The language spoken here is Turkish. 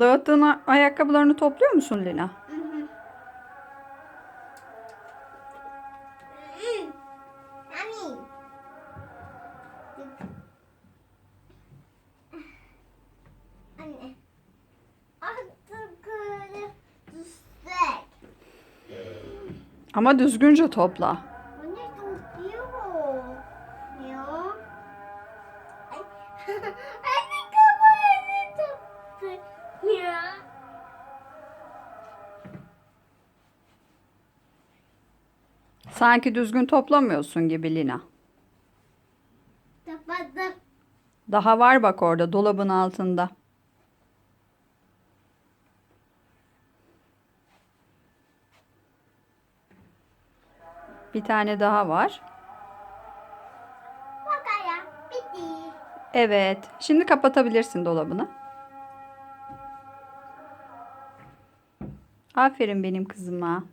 Dağıttığın ayakkabılarını topluyor musun Lina? Ama düzgünce topla. Anne topluyor. Ya. Sanki düzgün toplamıyorsun gibi Lina. Topladım. Daha var bak orada dolabın altında. Bir tane daha var. Bak ya bitti. Evet. Şimdi kapatabilirsin dolabını. Aferin benim kızıma.